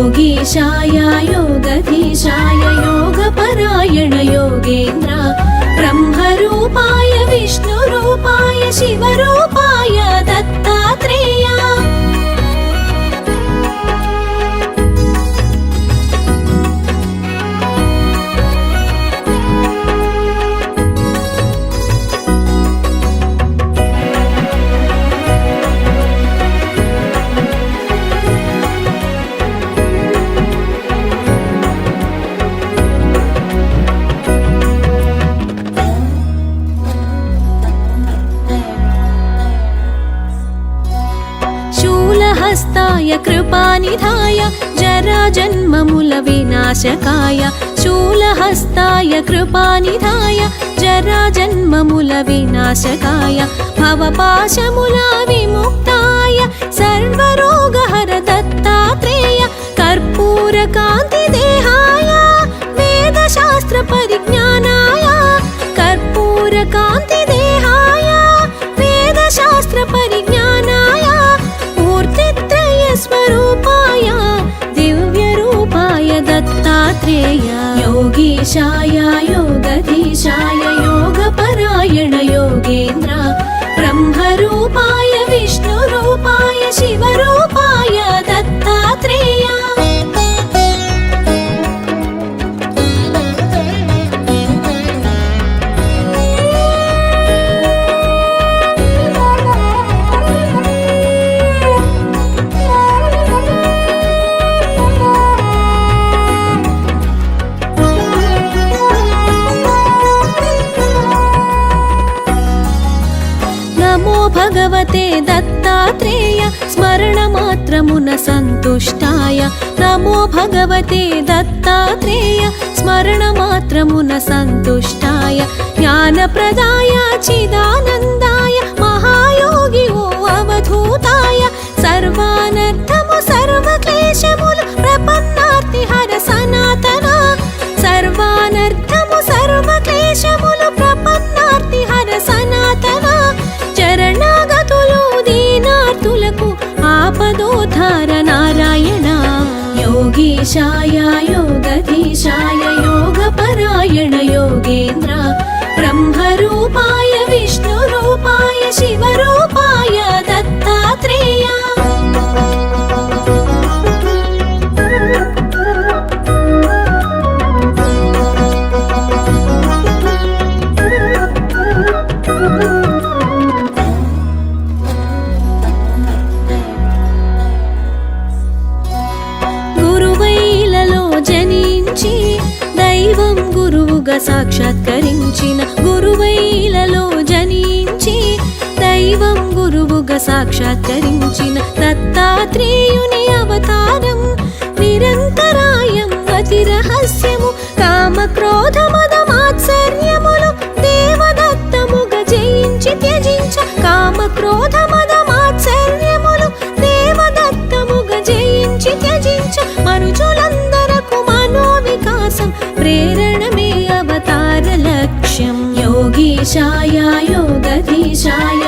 योगीशाय योगधीशाय योगपरायण योगेन्द्र ब्रह्मरूपाय विष्णुरूपाय शिवरूपाय दत्तात्रेया కరుణానిధాయ కృపానిధాయ జరాజన్మముల వినాశకాయ శూలహస్తాయ కృపానిధాయ జరాజన్మముల వినాశకాయ భవపాశముల విముక్తాయ సర్వరోగహర దత్తాత్రేయ కర్పూరకాంతి దేహాయ వేదశాస్త్ర పరి दत्तात्रेय योगीशाय योगधीशाय योगपरायण योग స్మరణ మాత్రమున సంతుష్టాయ. నమో భగవతే దత్తాత్రేయ. స్మరణ మాత్రమున సంతుష్టాయ. జ్ఞానప్రదాయ చిదానంద योगधीशाय योगधीशाय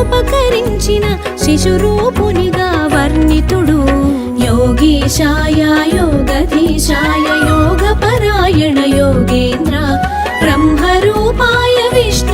ఉపకరించిన శిశురూపునిగా వర్ణితుడు. యోగీశాయ యోగధీశాయ యోగపరాయణ యోగేంద్ర. బ్రహ్మరూపాయ విష్ణు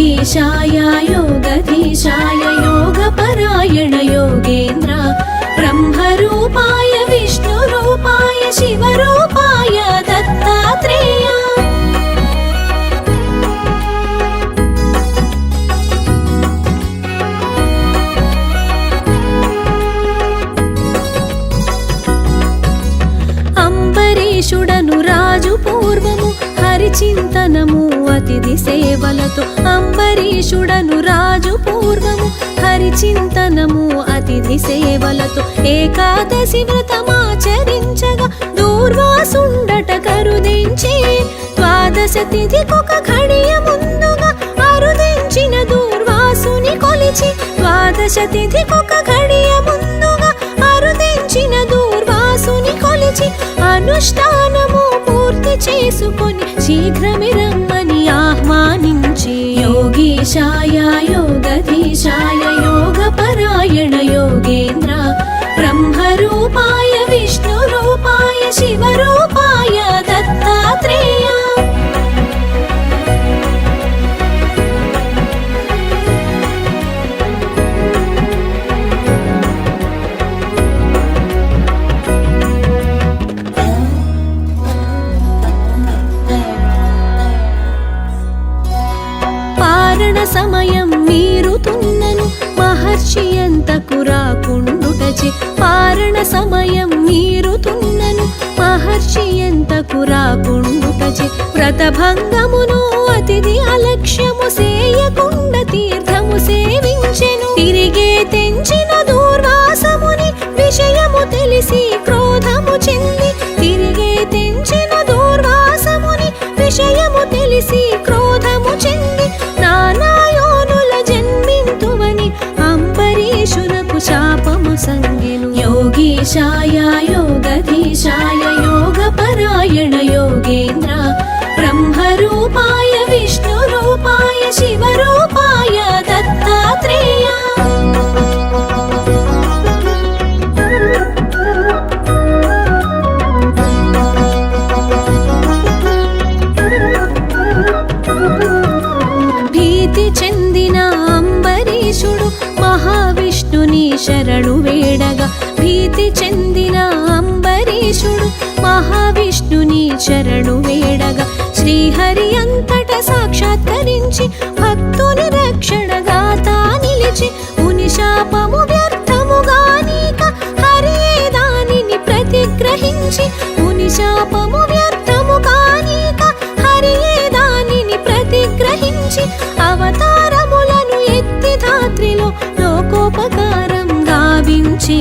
योगधीशाय योगधीशाय సేవలతో అంబరీషుడను రాజు పూర్వము హరిచింతనము అతిథి సేవలతో ఏకాదశి వ్రతమాచరించగా దూర్వాసుండట కరుదించి ద్వాదశ తిథికొక ఘడియ ముందుగా అరుదించిన దూర్వాసుని కొలిచి ద్వాదశ తిథికొక ఘడియ ముందుగా అరుదించిన దూర్వాసుని కొలిచి అనుష్ఠానము పూర్తి చేసుకొని శీఘ్రమే యోగీశాయ యోగధీశాయ రాకుండుటచి పారణ సమయం మీరుతున్నను మహర్షి ఎంతకు రాకుండుటచి వ్రతభంగమును అతిథి అలక్ష్యము సే సాక్షాత్కరించి భక్తుని రక్షణగా తా నిలిచి ముని శాపము వ్యర్థముగా నీక హరియే దానిని ప్రతిగ్రహించి ముని శాపము వ్యర్థముగా నీక హరియే దానిని ప్రతిగ్రహించి అవతారములను ఎత్తి ధాత్రిలో లోకోపకారం గావించే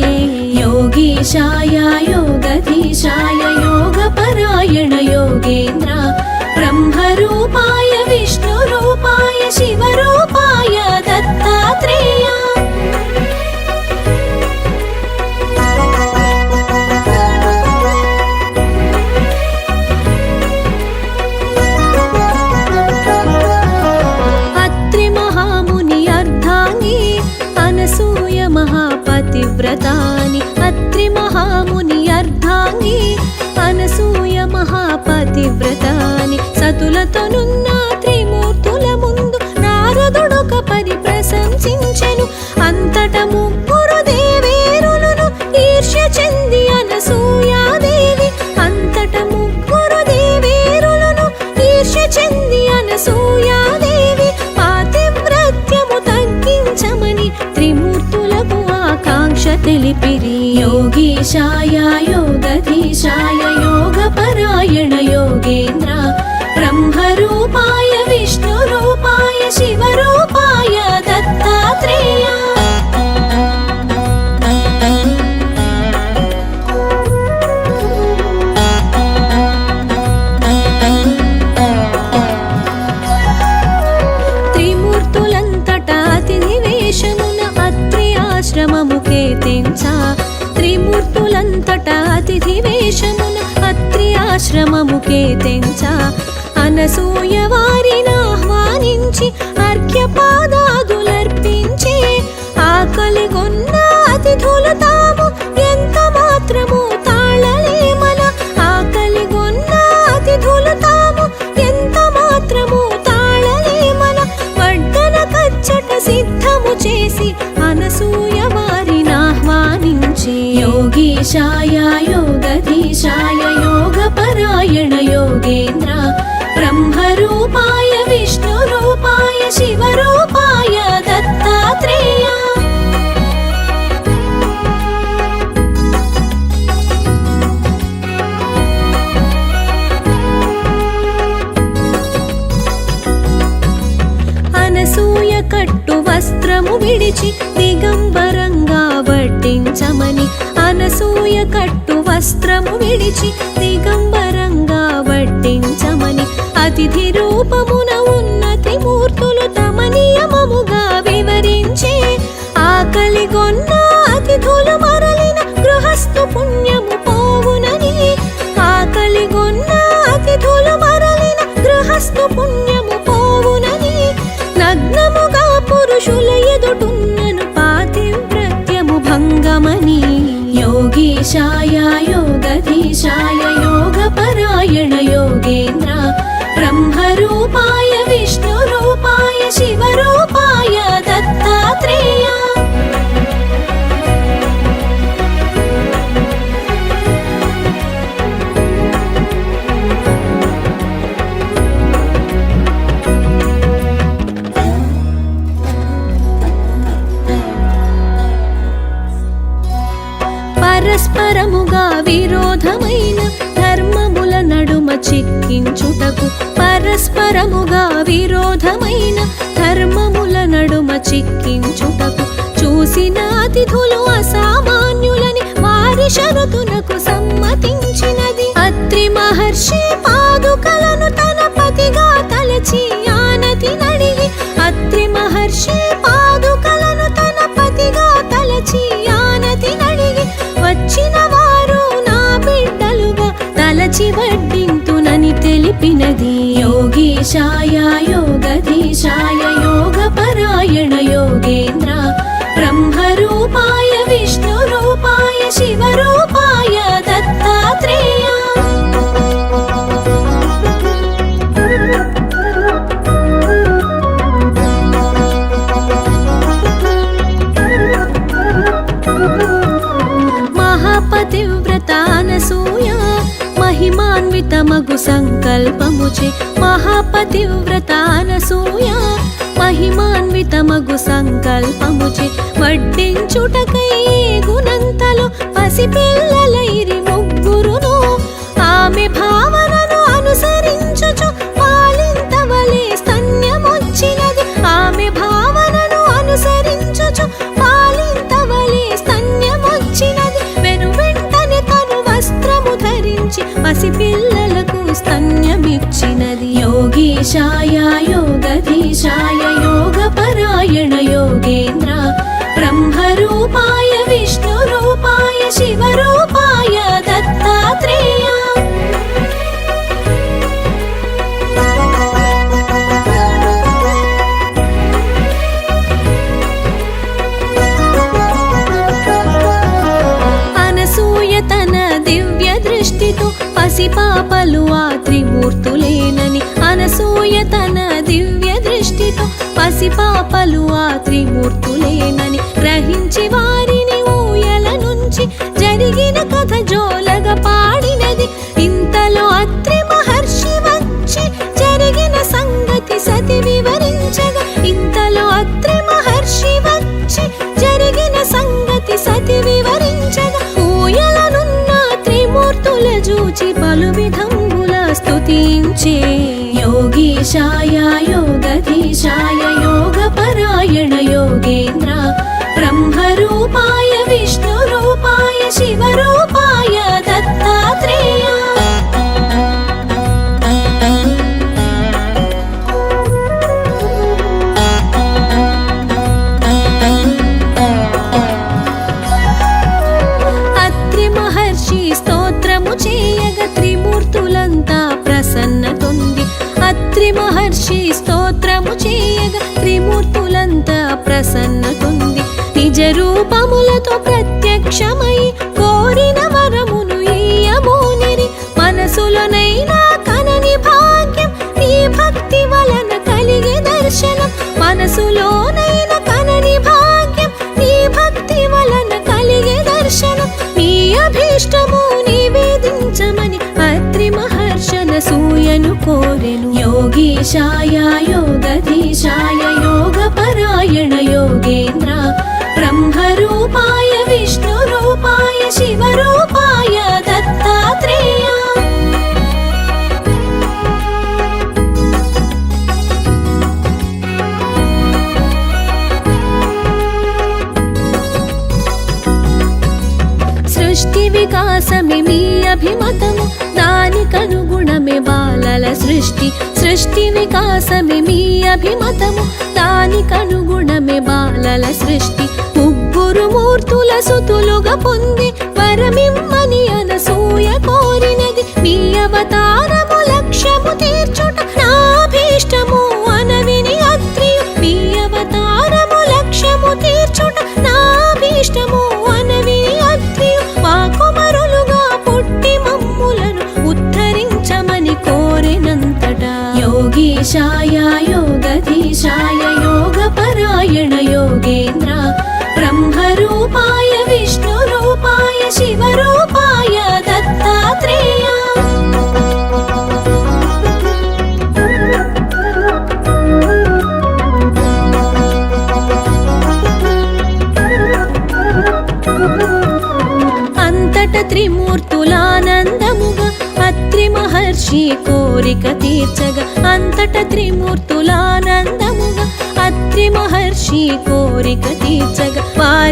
పట్టు కట్టు వస్త్రము విడిచి దిగంబరంగా వడ్డించమని అనసూయ కట్టు వస్త్రము విడిచి దిగంబరంగా వడ్డించమని అతిథి రూపమున ఉన్నతి మూర్తులు తమనియమముగా వివరించే వివరించి ఆకలిగొన్న అతిథులు అసామాన్యులని వారి షరతునకు సమ్మతించినది. అత్రి మహర్షి పాదుకలను తన పతిగా తలచి ఆనతి నడిగి అత్రి మహర్షి పాదుకలను తన పతిగా తలచి ఆనతి నడిగి వచ్చిన వారు నా బిడ్డలుగా తలచి వడ్డింతునని తెలిపినది. యోగీశాయ యోగధీశాయ సంకల్పముచే మహాపతివ్రత అనసూయ మహిమాన్వితమగు సంకల్పముచే వడ్డించుటకై గుణంతలు పసిపిల్లలైరి शाया यो పసిపాపలు ఆ త్రిమూర్తులేనని గ్రహించి వారిని ఊయల నుంచి జరిగిన కథ జోలగా పాడినది. ఇంతలో అత్రి మహర్షి వచ్చి జరిగిన సంగతి సతి వివరించగా ఇంతలో అత్రి మహర్షి వచ్చి జరిగిన సంగతి సతి వివరించగా ఊయలనున్న త్రిమూర్తుల జూచి పలు విధంగుల స్తుతించే యోగీశాయ యోగధీశాయ యోగపరాయణ యోగేంద్ర బ్రహ్మరూపాయ విష్ణురూపాయ శివరూపాయ అభీష్టము నివేదించమని అత్రి మహర్షన సూయను కోరెను. యోగీశాయ యోగధీశాయ యోగ పరాయణ యోగేంద్ర. బ్రహ్మరూపాయ విష్ణు రూపాయ శివ దత్తాత్రేయ అభిమతము దానికనుగుణమే బాలల సృష్టి. సృష్టి వికాసమే మీ అభిమతము దానికనుగుణమే బాలల సృష్టి. ముగ్గురు మూర్తుల సుతులుగా పొంది వరమిమ్మని అనసూయ కోరినది. మీ అవతారము లక్ష్యము యోగీశాయ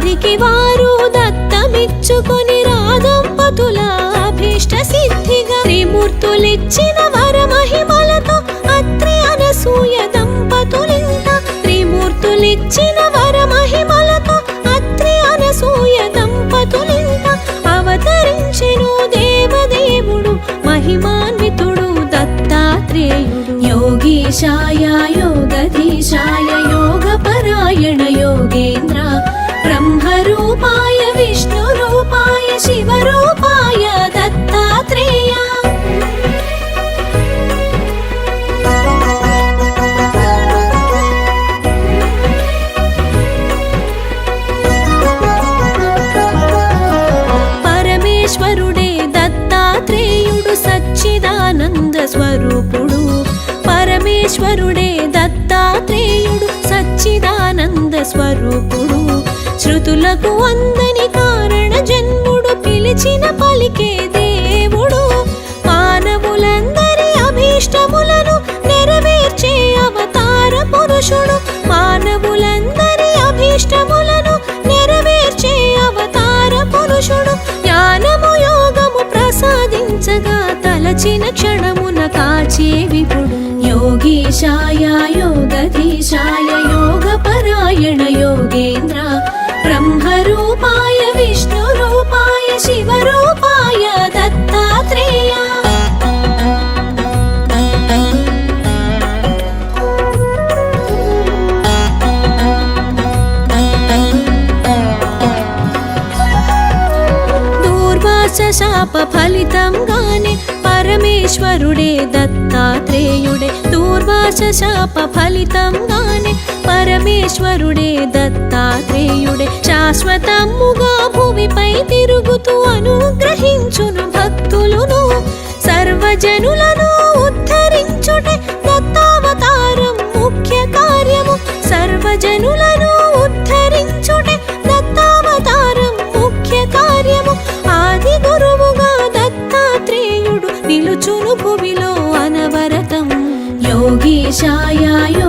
వారికి వారు దత్తమిచ్చుకొని రాదంపతుల అభీష్ట సిద్ధిగా త్రిమూర్తులిచ్చిన వర మహిమలతో అత్రి అనసూయ దంపతులింత. త్రిమూర్తులిచ్చిన వర మహిమలతో అత్రి అనసూయ దంపతులింత. అవతరించెను దేవదేవుడు మహిమాన్వితుడు దత్తాత్రేయుడు. యోగీశాయ స్వరూపుడు. శృతులకు అందని కారణ జన్ముడు పిలిచిన పలికే దేవుడు. మానవులందరి అభీష్టములను నెరవేర్చే అవతార పురుషుడు. మానవులందరి అభీష్టములను నెరవేర్చే అవతార పురుషుడు. జ్ఞానము యోగము ప్రసాదించగా తలచిన క్షణమున కాచే విపుడు యోగీశాయ యోగధీశాయ. దత్తాత్రేయుడే దూర్వాస శాప ఫలితంగానే పరమేశ్వరుడే దత్తాత్రేయుడే. శాశ్వతముగా భూమిపై తిరుగుతూ అనుగ్రహించును భక్తులను సర్వజనులను ఉద్ధరించుటే యోగీశాయ